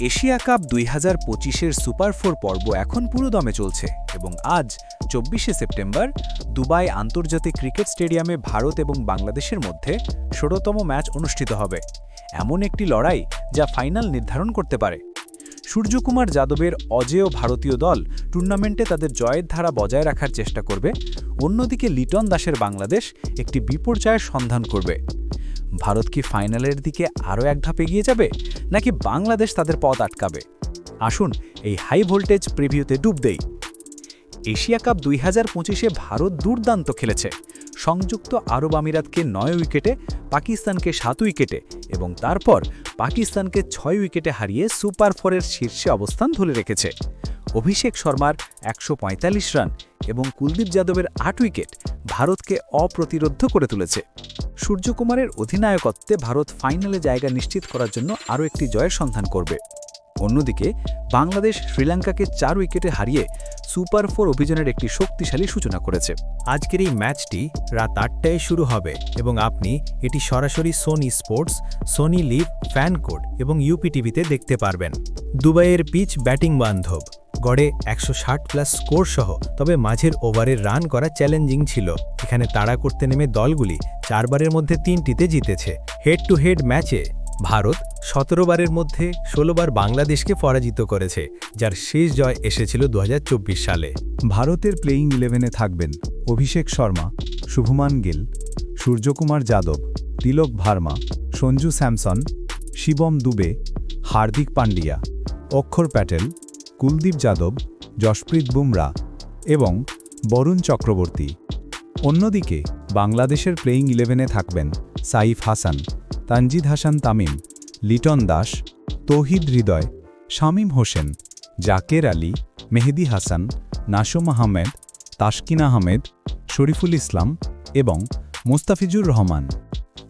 Asia cup দুই হাজার পঁচিশের সুপার ফোর পর্ব এখন পুরো দমে চলছে এবং আজ, চব্বিশে সেপ্টেম্বর, দুবাই আন্তর্জাতিক ক্রিকেট স্টেডিয়ামে ভারত এবং বাংলাদেশের মধ্যে ষোড়তম ম্যাচ অনুষ্ঠিত হবে। এমন একটি লড়াই যা ফাইনাল নির্ধারণ করতে পারে। সূর্যকুমার যাদবের অজেয় ভারতীয় দল টুর্নামেন্টে তাদের জয়ের ধারা বজায় রাখার চেষ্টা করবে। অন্যদিকে লিটন দাসের বাংলাদেশ একটি বিপর্যয়ের সন্ধান করবে। ভারত কি ফাইনালের দিকে আরও এক ধাপ এগিয়ে যাবে, নাকি বাংলাদেশ তাদের পথ আটকাবে? আসুন এই হাই ভোল্টেজ প্রিভিউতে ডুব দেই। এশিয়া কাপ দুই হাজার পঁচিশে ভারত দুর্দান্ত খেলেছে। সংযুক্ত আরব আমিরাতকে নয় উইকেটে, পাকিস্তানকে সাত উইকেটে এবং তারপর পাকিস্তানকে ছয় উইকেটে হারিয়ে সুপার ফোরের শীর্ষে অবস্থান ধরে রেখেছে। অভিষেক শর্মার একশো পঁয়তাল্লিশ রান এবং কুলদীপ যাদবের আট উইকেট ভারতকে অপ্রতিরোধ্য করে তুলেছে। সূর্যকুমারের অধিনায়কত্বে ভারত ফাইনালে জায়গা নিশ্চিত করার জন্য আরও একটি জয়ের সন্ধান করবে। অন্যদিকে, বাংলাদেশ শ্রীলঙ্কাকে চার উইকেটে হারিয়ে সুপার ফোর অভিযানের একটি শক্তিশালী সূচনা করেছে। আজকের এই ম্যাচটি রাত আটটায় শুরু হবে এবং আপনি এটি সরাসরি Sony Sports Sony Liv FanCode এবং ইউপি টিভিতে দেখতে পারবেন। দুবাইয়ের পিচ ব্যাটিং বান্ধব। গড়ে একশো ষাট প্লাস স্কোর সহ, তবে মাঝের ওভারের রান করা চ্যালেঞ্জিং ছিল। এখানে তাড়া করতে নেমে দলগুলি চারবারের মধ্যে তিনটিতে জিতেছে। হেড টু হেড ম্যাচে ভারত সতেরো বারের মধ্যে ষোলোবার বাংলাদেশকে পরাজিত করেছে, যার শেষ জয় এসেছিল দু হাজার চব্বিশ সালে। ভারতের প্লেয়িং ইলেভেনে থাকবেন অভিষেক শর্মা, শুভমান গিল, সূর্যকুমার যাদব, তিলক ভার্মা, সঞ্জু স্যামসন, শিবম দুবে, হার্দিক পান্ডিয়া, অক্ষর প্যাটেল কুলদীপ যাদব, যশপ্রীত বুমরা এবং বরুণ চক্রবর্তী। অন্যদিকে বাংলাদেশের প্লেয়িং ইলেভেনে থাকবেন সাইফ হাসান, তানজিদ হাসান তামিম, লিটন দাস, তৌহিদ হৃদয়, শামীম হোসেন, জাকের আলী, মেহেদি হাসান, নাসুম আহমেদ, তাসকিন আহমেদ, শরীফুল ইসলাম এবং মুস্তাফিজুর রহমান।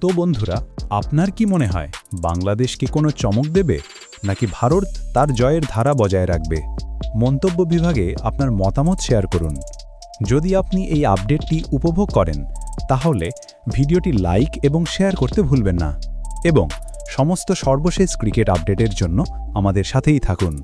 তো বন্ধুরা, আপনার কি মনে হয়, বাংলাদেশ কি কোনো চমক দেবে? নাকি ভারত তার জয়ের ধারা বজায় রাখবে? মন্তব্য বিভাগে আপনার মতামত শেয়ার করুন। যদি আপনি এই আপডেটটি উপভোগ করেন, তাহলে ভিডিওটি লাইক এবং শেয়ার করতে ভুলবেন না। এবং সমস্ত সর্বশেষ ক্রিকেট আপডেটের জন্য আমাদের সাথেই থাকুন।